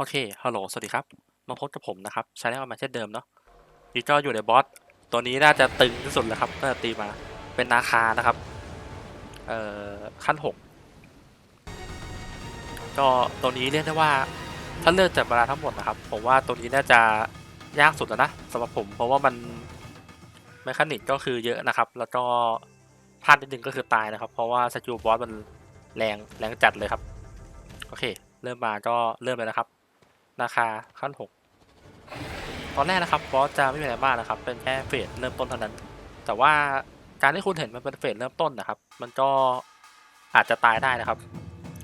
โอเค ฮัลโหล สวัสดีครับ มาพบกับผมนะครับชาแนลมาเช่นเดิมเนาะนี่ก็อยู่ในบอส ตัวนี้น่าจะตึงที่สุดแล้วครับ น่าจะตีมา เป็นนาคานะครับ เอ่อ ขั้นหกก็ตัวนี้เรียกได้ว่า ถ้าเลือกจากบรรดาทั้งหมดนะครับ ผมว่าตัวนี้น่าจะยากสุดแล้วนะสำหรับผม เพราะว่ามันแมคานิกก็คือเยอะนะครับ แล้วก็พลาดนิดนึงก็คือตายนะครับ เพราะว่าสกิลบอสมันแรง แรงจัดเลยครับ โอเค เริ่มมาก็เริ่มเลยนะครับ ราคาขั้น 6 ตอนแรกนะครับบอสจะไม่มีอะไรมากนะครับ เป็นแค่เฟสเริ่มต้นเท่านั้น แต่ว่าการที่คุณเห็นมันเป็นเฟสเริ่มต้นนะครับ มันก็อาจจะตายได้นะครับ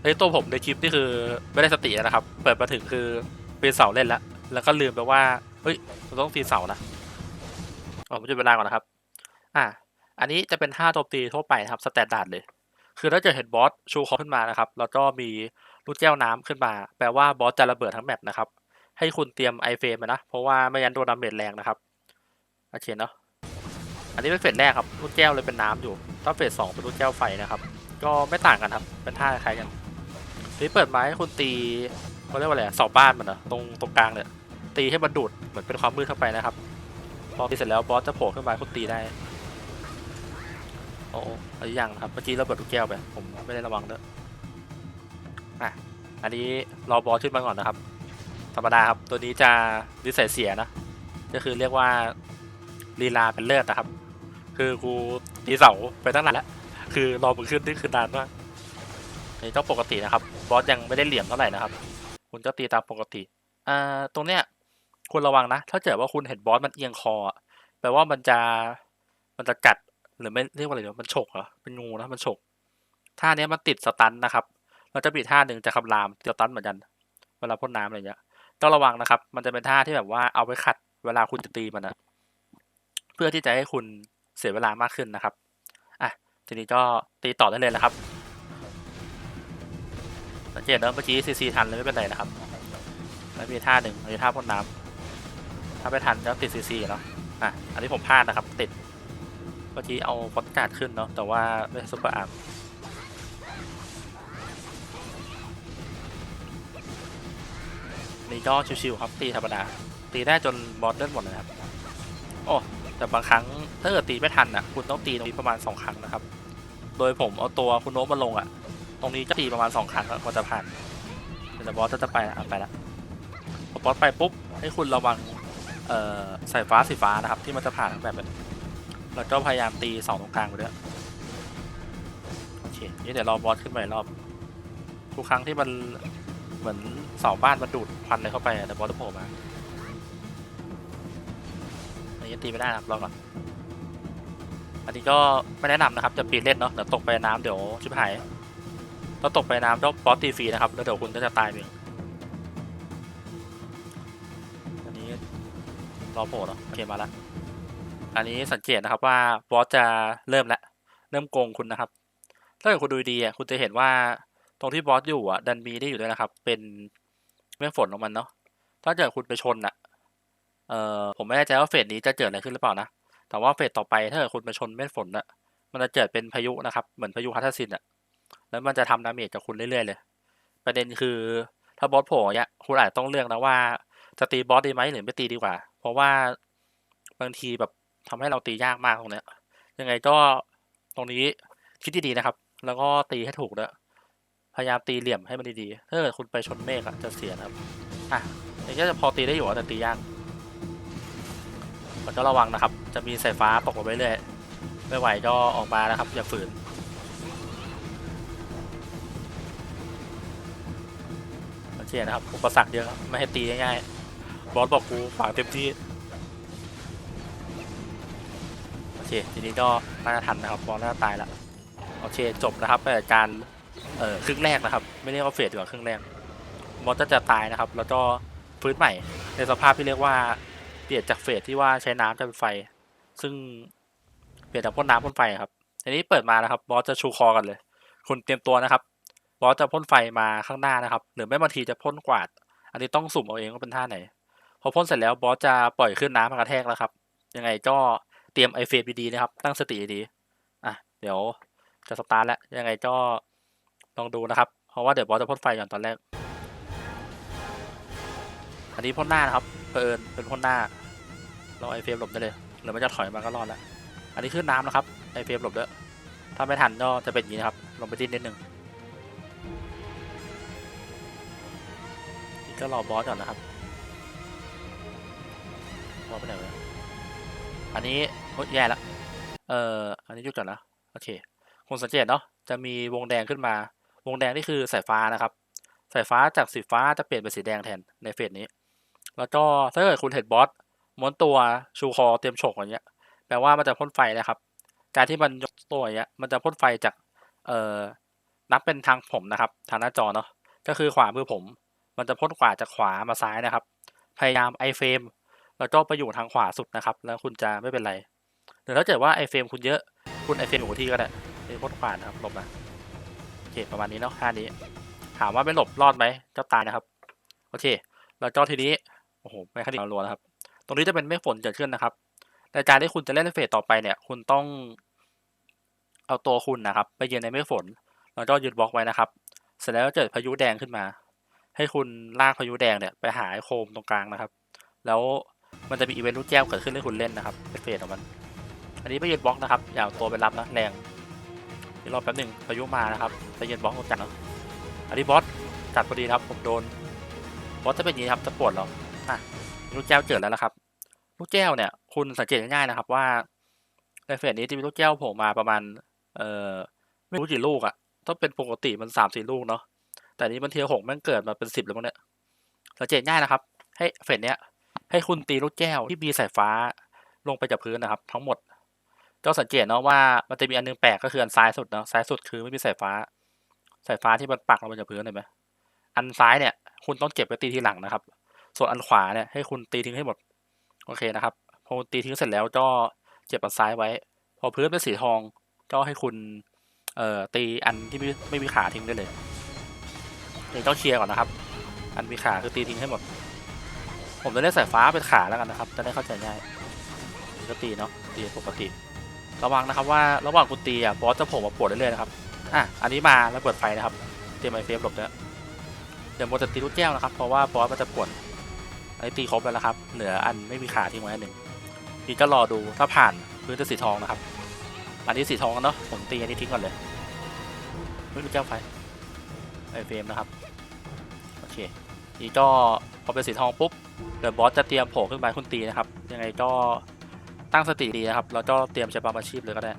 เฮ้ตัวผมในคลิปนี่คือไม่ได้สตินะครับ เปิดมาถึงคือปีนเสาเล่นแล้ว แล้วก็ลืมไปว่า เฮ้ยเราต้องตีเสานะผมจะเวลาก่อนนะครับ อะอันนี้จะเป็นท่าโจมตีทั่วไปครับ สแตนดาร์ดเลย คือถ้าเกิดเห็นบอสชูคอขึ้นมานะครับ แล้วก็มีลูกแก้วน้ำขึ้นมา แปลว่าบอสจะระเบิดทั้งแมปนะครับ ให้คุณเตรียมไอเฟรมนะ เพราะว่าไม่งั้นโดนดาเมจแรงนะครับโอเคเนาะ อันนี้เป็นเฟสแรกครับ ลูกแก้วเลยเป็นน้ำอยู่ ถ้าเฟสสองเป็นลูกแก้วไฟนะครับ ก็ไม่ต่างกันครับ เป็นท่าคล้ายกันนี่เปิดไม้ให้คุณตีเขาเรียกว่าอะไรเสาบ้านมันเหรอตรงตรงกลางเนี่ย ตีให้มันดูดเหมือนเป็นความมืดเข้าไปนะครับ พอตีเสร็จแล้วบอสจะโผล่ขึ้นมาคุณตีได้ โอ้อะไรอย่างนะครับ เมื่อกี้ระเบิดลูกแก้วไป ผมไม่ได้ระวังเด้ออะ อันนี้รอบอสขึ้นมาก่อนนะครับ ธรรมดาครับ ตัวนี้จะนิสัยเสียนะ ก็คือเรียกว่าลีลาเป็นเลือดนะครับ คือกูตีเสาไปตั้งนานแล้ว คือรอมึงขึ้นนี่คือนานมากอันนี้ก็ปกตินะครับ บอสยังไม่ได้เหลี่ยมเท่าไหร่นะครับ คุณก็ตีตามปกติ อ่า ตรงเนี้ยคุณระวังนะ ถ้าเกิดว่าคุณเห็นบอสมันเอียงคอ แปลว่ามันจะ มันจะกัด หรือไม่เรียกว่าอะไรเดี๋ยวมันฉกเหรอเป็นงูนะมันฉกท่าเนี้ยมันติดสตันนะครับ เราจะมีท่าหนึ่งจะคำรามจะตันเหมือนกัน เวลาพ่นน้ำอะไรเงี้ยต้องระวังนะครับ มันจะเป็นท่าที่แบบว่าเอาไว้ขัดเวลาคุณจะตีมันนะเพื่อที่จะให้คุณเสียเวลามากขึ้นนะครับอะทีนี้ก็ตีต่อได้เลยนะครับสังเกตนะเมื่อกี้ซีซีทันเลยไม่เป็นไรนะครับแล้วมีท่าหนึ่งมีท่าพ่นน้ำถ้าไม่ทันก็ติดซีซีเนาะอะอันนี้ผมพลาดนะครับติด เมื่อกี้เอาฟอนการ์ดขึ้นเนาะแต่ว่าไม่ซุปเปอร์อาร์มนี่ก็ชิวๆครับตีธรรมดา ตีได้จนบอสเล่นหมดเลยครับ โอ้แต่บางครั้งถ้าเกิดตีไม่ทันอะ คุณต้องตีตรงนี้ประมาณสองครั้งนะครับ โดยผมเอาตัวคุณโน้ตมาลงอะ ตรงนี้ก็ตีประมาณสองครั้งกว่าจะผ่านแต่บอสก็จะไปอะไปละพอบอสไปปุ๊บให้คุณระวังเอ่อสายฟ้าสีฟ้านะครับ ที่มันจะผ่านแบบ แล้วก็พยายามตีสองตรงกลางไปด้วยโอเคนี่เดี๋ยวรอบอสขึ้นไปรอบทุกครั้งที่มันเหมือนเสาบ้านมันดูดควันเลยเข้าไปแต่บอสจะโผล่มาอันนี้ตีไม่ได้นะครับรอก่อนอันนี้ก็ไม่แนะนำนะครับจะปีนเล่นเนาะเดี๋ยวตกไปน้ำเดี๋ยวชิบหายถ้าตกไปน้ำต้องบอสตีฟรีนะครับแล้วเดี๋ยวคุณก็จะตายเองอันนี้รอโผล่เนาะโอเคมาและ อันนี้สังเกตนะครับว่าบอสจะเริ่มแล้วเริ่มโกงคุณนะครับ ถ้าเกิดคุณดูดีอะคุณจะเห็นว่าตรงที่บอสอยู่อะดันมีได้อยู่ด้วยนะครับ เป็นเมฆฝนของมันเนาะถ้าเกิดคุณไปชนอะเอ่อผมไม่แน่ใจว่าเฟสนี้จะเกิดอะไรขึ้นหรือเปล่านะแต่ว่าเฟสต่อไปถ้าเกิดคุณไปชนเมฆฝนอะมันจะเกิดเป็นพายุนะครับเหมือนพายุฮัตทัสซินอะแล้วมันจะทำดาเมจกับคุณเรื่อยๆเลย ประเด็นคือถ้าบอสโผล่เนี่ยคุณอาจต้องเลือกนะว่าจะตีบอสดีไหมหรือไม่ตีดีกว่า เพราะว่าบางทีแบบ ทำให้เราตียากมากตรงเนี้ย ยังไงก็ตรงนี้คิดดีๆนะครับ แล้วก็ตีให้ถูกด้วยพยายามตีเหลี่ยมให้มันดีๆถ้าเกิดคุณไปชนเมฆอะจะเสียนะครับ อะนี่ก็จะพอตีได้อยู่แต่ตียากมันก็ระวังนะครับ จะมีสายฟ้าตกลงไปเรื่อยไม่ไหวก็ออกมานะครับ อย่าฝืน โอเคนะครับ อุปสรรคเยอะไม่ให้ตีง่ายๆ บอสบอกกูฝากเต็มที่ ทีนี้ก็น่าจะทันนะครับบอสน่าจะตายแล้วโอเคจบนะครับไปกับการเอ่อครึ่งแรกนะครับ ไม่เรียกว่าเฟสดีกว่าครึ่งแรกมอสจะจะตายนะครับ แล้วก็ฟื้นใหม่ ในสภาพที่เรียกว่าเปลี่ยนจากเฟสที่ว่าใช้น้ำจะเป็นไฟ ซึ่งเปลี่ยนจากพ่นน้ำพ่นไฟครับทีนี้เปิดมานะครับบอสจะชูคอกันเลย คุณเตรียมตัวนะครับบอสจะพ่นไฟมาข้างหน้านะครับ หรือไม่บางทีจะพ่นกวาด อันนี้ต้องสุ่มเอาเองว่าเป็นท่าไหน พอพ่นเสร็จแล้วบอสจะปล่อยขึ้นน้ำมากระแทกแล้วครับ ยังไงก็ เตรียมไอเฟสดีๆนะครับ ตั้งสติดีอะเดี๋ยวจะสตาร์ทแล้ว ยังไงก็ลองดูนะครับ เพราะว่าเดี๋ยวบอสจะพ่นไฟก่อนตอนแรก อันนี้พ่นหน้านะครับเพอิญเป็นพ่นหน้า เราไอเฟรมหลบได้เลยหรือมันจะถอยมาก็รอดแล้ว อันนี้ขึ้นน้ำนะครับไอเฟรมหลบด้วยถ้าไม่ทันก็จะเป็นอย่างนี้นะครับ ลงไปดิ้นนิดนึงนี่ก็รอบอสก่อนนะครับบอสไปไหนวะ อันนี้โอ๊ยแย่ละเอ่ออันนี้หยุดก่อนนะโอเคคงสังเกตเนาะจะมีวงแดงขึ้นมา วงแดงนี่คือสายฟ้านะครับ สายฟ้าจากสีฟ้าจะเปลี่ยนเป็นสีแดงแทนในเฟสนี้ แล้วก็ถ้าเกิดคุณเห็นบอสม้วนตัวชูคอเตรียมฉกอย่างเงี้ยแปลว่ามันจะพ่นไฟนะครับ การที่มันยกตัวอย่างเงี้ยมันจะพ่นไฟจากเอ่อนับเป็นทางผมนะครับ ทางหน้าจอเนาะก็คือขวามือผม มันจะพ่นขวาจากขวามาซ้ายนะครับ พยายามไอเฟรม แล้วก็ไปอยู่ทางขวาสุดนะครับ แล้วคุณจะไม่เป็นไรหรือถ้าเกิดว่าไอเฟรมคุณเยอะ คุณไอเฟรมอยู่กับที่ก็ได้นี่พ่นขวานะครับหลบมาโอเคประมาณนี้เนาะท่านี้ ถามว่าไม่หลบรอดไหมก็ตายนะครับโอเค แล้วก็ทีนี้โอ้โหไม่คดีรัวนะครับ ตรงนี้จะเป็นเมฆฝนเกิดขึ้นนะครับในการที่คุณจะเล่นเฟสต่อไปเนี่ย คุณต้องเอาตัวคุณนะครับ ไปยืนในเมฆฝน แล้วก็ยืนบล็อกไว้นะครับ เสร็จแล้วเกิดพายุแดงขึ้นมา ให้คุณลากพายุแดงเนี่ยไปหาไอโคมตรงกลางนะครับ แล้ว มันจะมีอีเวนต์ลูกแก้วเกิดขึ้นให้คุณเล่นนะครับเป็นเฟสของมัน อันนี้ไปยืนบล็อกนะครับ อย่าตัวไปรับนะแรงเดี๋ยวรอแป๊บหนึ่งพายุมานะครับไปยืนบล็อกตรงกลางเนาะอันนี้บอสจัดพอดีครับ ผมโดน บอสจะเป็นอย่างนี้ครับจะปวดเหรออะลูกแก้วเกิดแล้วนะครับ ลูกแก้วเนี่ย คุณสังเกตง่ายๆนะครับว่าในเฟสนี้จะมีลูกแก้วโผล่มาประมาณ เอ่อไม่รู้กี่ลูกอะต้องเป็นปกติมันสามสี่ลูกเนาะแต่นี้มันเทียหกมันเกิดมาเป็นสิบแล้วมั้งเนี่ยสังเกตง่ายนะครับ ให้เฟสเนี้ย ให้คุณตีลูกแก้วที่มีสายฟ้าลงไปจากพื้นนะครับ ทั้งหมดก็สังเกตเนาะว่ามันจะมีอันนึงแปลกก็คืออันซ้ายสุดเนาะซ้ายสุดคือไม่มีสายฟ้า สายฟ้าที่มันปักลงไปจากพื้นเห็นไหมอันซ้ายเนี่ย คุณต้องเก็บไปตีทีหลังนะครับ ส่วนอันขวาเนี่ยให้คุณตีทิ้งให้หมดโอเคนะครับพอตีทิ้งเสร็จแล้วก็เก็บอันซ้ายไว้ พอพื้นเป็นสีทองก็ให้คุณเอ่อตีอันที่ไม่ไม่มีขาทิ้งได้เลยเดี๋ยวต้องเคลียร์ก่อนนะครับ อันมีขาคือตีทิ้งให้หมด ผมจะเรียกสายฟ้าเป็นขาแล้วกันนะครับ จะได้เข้าใจง่ายก็ตีเนาะตีปกติ ระวังนะครับว่าระหว่างคุณตีอะบอสจะโผล่มาปวดเรื่อยๆนะครับอะอันนี้มาแล้วเปิดไฟนะครับเตรียมไอเฟฟหลบแล้วเดี๋ยวโมจะตีลูกแก้วนะครับเพราะว่าบอสมันจะปวดอันนี้ตีครบแล้วนะครับ เหลืออันไม่มีขาทิ้งไว้อันหนึ่งนี่ก็รอดูถ้าผ่านพื้นจะสีทองนะครับ อันนี้สีทองเนาะผมตีอันนี้ทิ้งก่อนเลยไม่ลูกแก้วไฟไอเฟรมนะครับ โอเค นี่ก็พอเป็นสีทองปุ๊บเดี๋ยวบอสจะเตรียมโผล่ขึ้นมาคุณตีนะครับ ยังไงก็ตั้งสติดีนะครับ แล้วก็เตรียมใช้ความอาชีพเลยก็ได้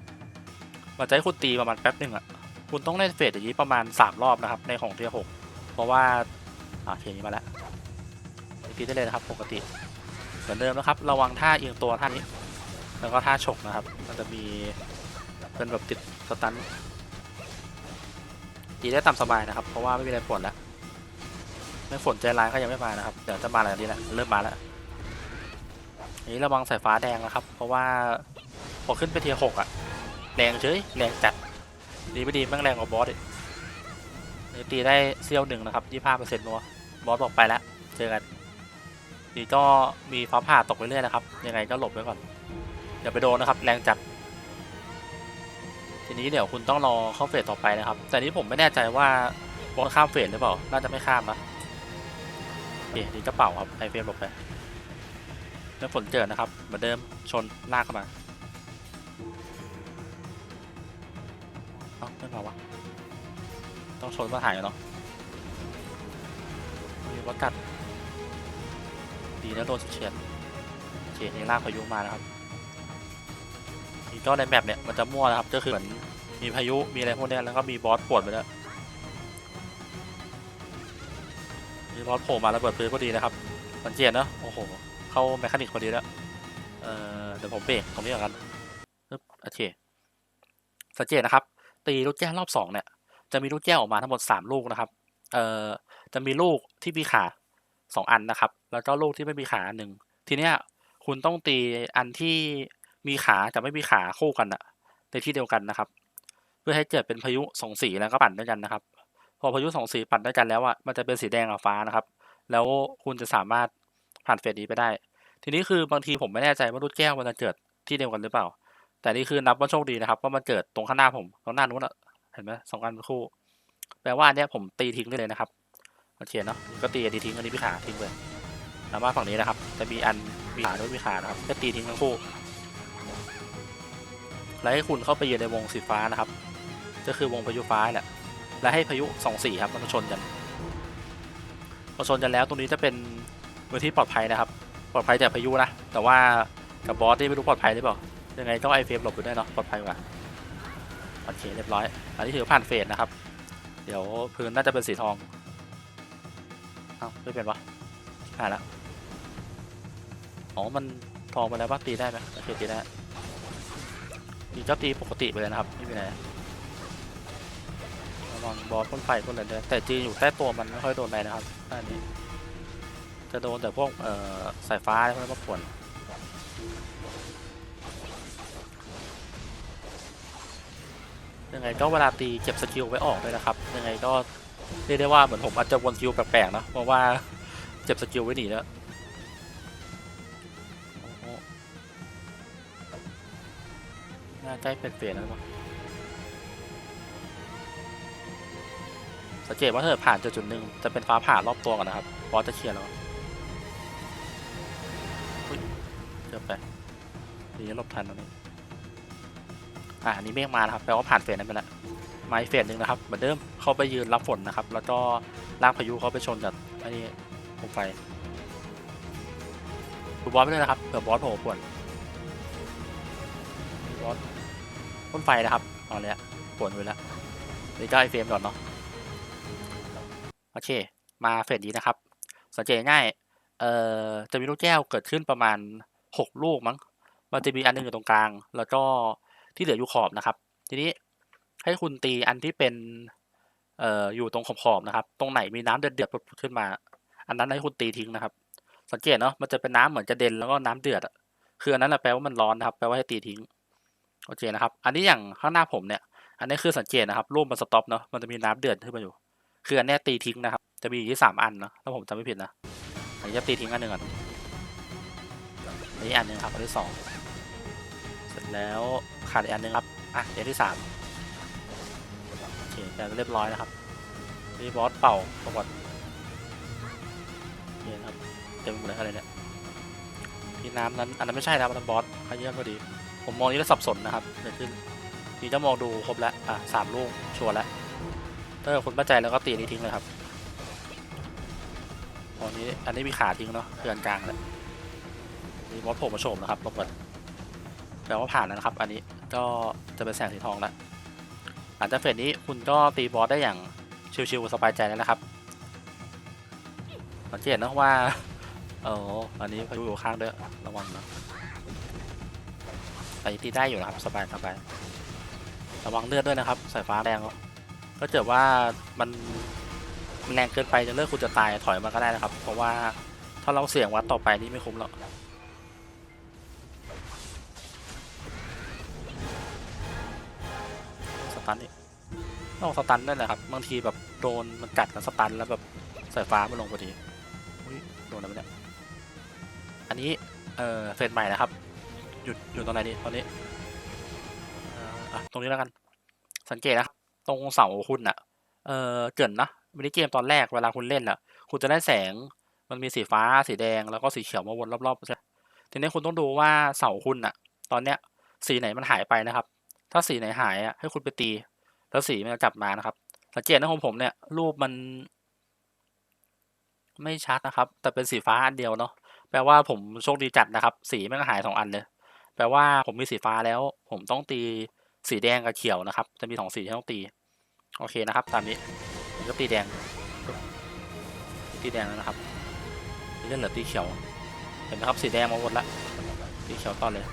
มันจะให้คุณตีประมาณแป๊บหนึ่งอะ คุณต้องเล่นเฟสอย่างนี้ประมาณสามรอบนะครับ ในของเทียหกเพราะว่าอ่าเทียนี้มาแล้วตีได้เลยนะครับปกติ เหมือนเดิมนะครับ ระวังท่าเอียงตัวท่านี้ แล้วก็ท่าฉกนะครับ มันจะมีเป็นแบบติดสตันตีได้ตามสบายนะครับ เพราะว่าไม่มีอะไรปวดแล้ว ไม่ฝนใจร้ายก็ยังไม่มานะครับ เดี๋ยวจะมาอะไรนี้แหละเริ่มมาแล้วอันนี้ระวังสายฟ้าแดงนะครับ เพราะว่าพอขึ้นไปเทียร์หกอะแรงเฉยแรงจัด ดีไม่ดีแม่งแรงกว่าบอสอีกตีได้เซี่ยวหนึ่งนะครับยี่ห้าเปอร์เซ็นต์นัวบอสบอกไปแล้ว เจอกันนี่ก็มีฟ้าผ่าตกไปเรื่อยนะครับ ยังไงก็หลบไว้ก่อนอย่าไปโดนนะครับ แรงจัด ทีนี้เดี๋ยวคุณต้องรอเข้าเฟสต่อไปนะครับ แต่นี้ผมไม่แน่ใจว่าบอสข้ามเฟสหรือเปล่า น่าจะไม่ข้ามนะ เคนี่กระเป๋าครับไอเฟรมหลบไปแล้วฝนเจอนะครับ เหมือนเดิมชนลากเข้ามาเอ้าไม่มาวะต้องชนมาถ่ายเนาะมีวัดกัดดีนะโดนเฉียดโอเคนี่ลากพายุมานะครับนี่ก็ในแมปเนี่ยมันจะมั่วนะครับก็คือเหมือนมีพายุมีอะไรพวกนี้แล้วก็มีบอสปวดไปแล้ว บอสโผล่มาระเบิดปืนพอดีนะครับ สังเกตนะโอ้โห เข้าแมคานิกพอดีแล้วเอ่อเดี๋ยวผมเบรกตรงนี้ก่อนกันปึ๊บโอเคสังเกตนะครับ ตีลูกแก้วรอบสองเนี่ย จะมีลูกแก้วออกมาทั้งหมดสามลูกนะครับ เอ่อ จะมีลูกที่มีขาสองอันนะครับ แล้วก็ลูกที่ไม่มีขาหนึ่ง ทีเนี้ยคุณต้องตีอันที่มีขากับไม่มีขาคู่กันอะในที่เดียวกันนะครับ เพื่อให้เกิดเป็นพายุสองสีแล้วก็ปั่นด้วยกันนะครับ อพายุสองสีปั่นด้วยกันแล้วอะมันจะเป็นสีแดงกับฟ้านะครับ แล้วคุณจะสามารถผ่านเฟสนี้ไปได้ ทีนี้คือบางทีผมไม่แน่ใจว่าลูกแก้วมันจะเกิดที่เดียวกันหรือเปล่า แต่นี่คือนับว่าโชคดีนะครับว่ามันเกิดตรงข้างหน้าผมตรงหน้านู้นอะเห็นไหมสองอันเป็นคู่ แปลว่าอันเนี้ยผมตีทิ้งได้เลยนะครับโอเคเนาะก็ตีอันนี้ทิ้งอันนี้พี่ขาทิ้งเลยสามารถฝั่งนี้นะครับ จะมีอันมีขาด้วยมีขานะครับจะตีทิ้งทั้งคู่แล้วให้คุณเข้าไปยืนในวงสีฟ้านะครับ ก็คือวงพายุฟ้าแหละ และให้พายุสองสี่ครับมันมาชนกันพอชนกันแล้วตรงนี้จะเป็นพื้นที่ปลอดภัยนะครับ ปลอดภัยจากพายุนะ แต่ว่ากับบอสที่ไม่รู้ปลอดภัยหรือเปล่า ยังไงต้องไอเฟรมหลบอยู่ด้วยเนาะ ปลอดภัยกว่าโอเคเรียบร้อย อันนี้ถือผ่านเฟสนะครับ เดี๋ยวพื้นน่าจะเป็นสีทองเอ้าไม่เป็นวะผ่านแล้วอ๋อ มันทองไปแล้วปะตีได้ไหมโอเคตีได้ตีก็ตีปกติไปเลยนะครับ ไม่มีอะไร วังบอสพ่นไฟพ่นอะไรด้วยแต่จีนอยู่ใต้ตัวมันไม่ค่อยโดนอะไรนะครับอันนี้ จะโดนแต่พวกเอ่อสายฟ้าอะไรพวกนั้นมาป่วนยังไงก็เวลาตีเก็บสกิลไว้ออกด้วยนะครับ ยังไงก็เรียกได้ว่าเหมือนผมอาจจะวนคิวแปลกๆนะเพราะว่าเก็บสกิลไว้หนีแล้วน่าใกล้เป็นเปลี่ยนแล้วมั้ง สังเกตว่าถ้าเกิดผ่านจุดจุดหนึ่งจะเป็นฟ้าผ่ารอบตัวกันนะครับบอสจะเคลียร์แล้วอุ๊ยเกือบไปดีนะหลบทันตรงนี้อะอันนี้เมฆมานะครับแปลว่าผ่านเฟสนั้นไปแล้วมาอีกเฟสหนึ่งนะครับเหมือนเดิมเข้าไปยืนรับฝนนะครับ แล้วก็ลากพายุเขาไปชนกับอ้นี่ผมไฟดูบอสไปเลยนะครับเผื่อบอสโผล่ป่วนบอสพ่นไฟนะครับเอาเลยอะป่วนไปแล้วนี่ก็ไอเฟรมก่อนเนาะ โอเค มาเฟสนี้นะครับ สังเกตง่ายเอ่อจะมีลูกแก้วเกิดขึ้นประมาณหกลูกมั้ง มันจะมีอันหนึงอยู่ตรงกลาง แล้วก็ที่เหลืออยู่ขอบนะครับ ทีนี้ให้คุณตีอันที่เป็นเอ่ออยู่ตรงขอบๆนะครับ ตรงไหนมีน้ำเดือดๆขึ้นมา อันนั้นให้คุณตีทิ้งนะครับ สังเกตเนาะ มันจะเป็นน้ำเหมือนกระเด็นแล้วก็น้ำเดือดอะคืออันนั้นแหละแปลว่ามันร้อนนะครับแปลว่าให้ตีทิ้งโอเคนะครับ อันนี้อย่างข้างหน้าผมเนี่ย อันนี้คือสังเกตนะครับรูปมันสต็อปเนาะ มันจะมีน้ำเดือดขึ้นมาอยู่ คืออันนี้ตีทิ้งนะครับ จะมีอยู่ที่สามอันเนาะถ้าผมจำไม่ผิดนะอันนี้จะตีทิ้งอันหนึ่งก่อนอันนี้อันหนึ่งครับอันที่สองเสร็จแล้วขาดอีกอันหนึ่งครับอะอันที่สามโอเคแต่เรียบร้อยนะครับนี่บอสเป่าประวัตินี่นครับเต็มหมดเลยอะไรเนี่ยที่น้ำนั้นอันนั้นไม่ใช่นะครับอันนั้นบอสขยื่นพอดี ผมมองนี้แล้วสับสนนะครับเกิดขึ้นนี่จะมองดูครบแล้วอะสามลูกชัวร์แล้ว ถ้าเกิดคุณมั่นใจแล้วก็ตีนี้ทิ้งเลยครับตอนนี้อันนี้มีขาทิ้งเนาะคืออันกลางแล้วมีบอสโผล่มาโฉมนะครับรากฏแปลว่าผ่านแล้วนะครับ อันนี้ก็จะเป็นแสงสีทองแล้วหลังจากเฟสนี้คุณก็ตีบอสได้อย่างชิวๆสบายใจแล้วนะครับสังเกตนะว่าเอออันนี้พายุอยู่ข้างด้วยระวังนะแต่ยังตีได้อยู่นะครับสบายสบายระวังเลือดด้วยนะครับสายฟ้าแรงแล้ว ก็เกิดว่ามันมันแรงเกินไปจนเลือดคุณจะตายถอยมาก็ได้นะครับ เพราะว่าถ้าเราเสี่ยงวัดต่อไปนี่ไม่คุ้มหรอกสตันนี่ต้องสตันด้วยแหละครับบางทีแบบโดนมันกัดแล้วสตันแล้วแบบสายฟ้ามันลงพอดีโดนอะไรไม่ได้อันนี้เอ่อเฟสใหม่นะครับหยุดอยู่ตรงไหนดีตอนนี้อะตรงนี้แล้วกันสังเกตนะครับ ตรงเสาคุณอะเออเกินนะมินิเกมตอนแรกเวลาคุณเล่นอะคุณจะได้แสงมันมีสีฟ้าสีแดงแล้วก็สีเขียวมาวนรอบๆใช่ทีนี้คุณต้องดูว่าเสาคุณอะตอนเนี้ยสีไหนมันหายไปนะครับ ถ้าสีไหนหายอะให้คุณไปตี แล้วสีมันจะกลับมานะครับ สังเกตนะของผมเนี่ย รูปมัน ไม่ชัดนะครับ แต่เป็นสีฟ้าอันเดียวเนาะแปลว่าผมโชคดีจัดนะครับ สีม่งหายสองอันเลย แปลว่าผมมีสีฟ้าแล้ว ผมต้องตี สีแดงกับเขียวนะครับ จะมีสองสีที่ต้องตี โอเคนะครับ ตามนี้ก็ตีแดง ตีแดงแล้วนะครับนี่ก็เหลือตีเขียว เห็นไหมครับสีแดงมาหมดละตีเขียวต่อเลย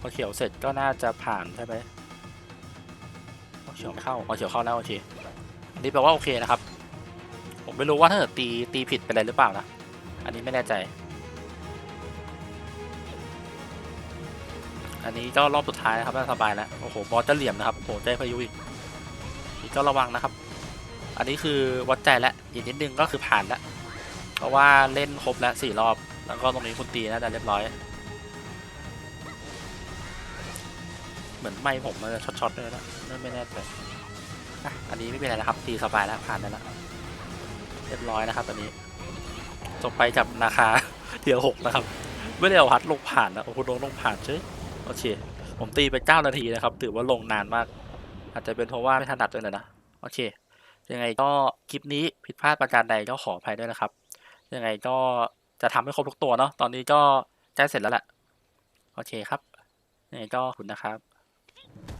พอเขียวเสร็จก็น่าจะผ่านใช่ไหมพอเขียวไม่เข้าพอเขียวเข้าแล้วโอเคอันนี้แปลว่าโอเคนะครับ ผมไม่รู้ว่าถ้าเกิดตีตีผิดไปอะไรหรือเปล่านะ อันนี้ไม่แน่ใจ อันนี้ก็รอบสุดท้ายนะครับน่าสบายแล้วโอ้โหบอสจะเหลี่ยมนะครับโอ้โหใจพายุอีกนี่ก็ระวังนะครับ อันนี้คือวัดใจแล้วอีกนิดนึงก็คือผ่านแล้วเพราะว่าเล่นครบแล้วสี่รอบ แล้วก็ตรงนี้คุณตีน่าจะเรียบร้อย เหมือนไม่ผมมันจะช็อตๆด้วยนะไม่แน่ใจอันนี้ไม่เป็นไรนะครับ ตีสบายแล้วผ่านแล้วเรียบร้อยนะครับตอนนี้จบไปกับนาคาเทียหกนะครับ ไม่ได้เอาฮัดลงผ่านนะโอ้โหลงลงผ่านเฉย โอเค ผมตีไปเก้านาทีนะครับ ถือว่าลงนานมาก อาจจะเป็นเพราะว่าไม่ถนัดด้วยนะนะ โอเค ยังไงก็คลิปนี้ผิดพลาดประการใดก็ขออภัยด้วยนะครับ ยังไงก็จะทำให้ครบทุกตัวเนาะ ตอนนี้ก็ใกล้เสร็จแล้วแหละ โอเคครับ ยังไงก็ขอบคุณนะครับ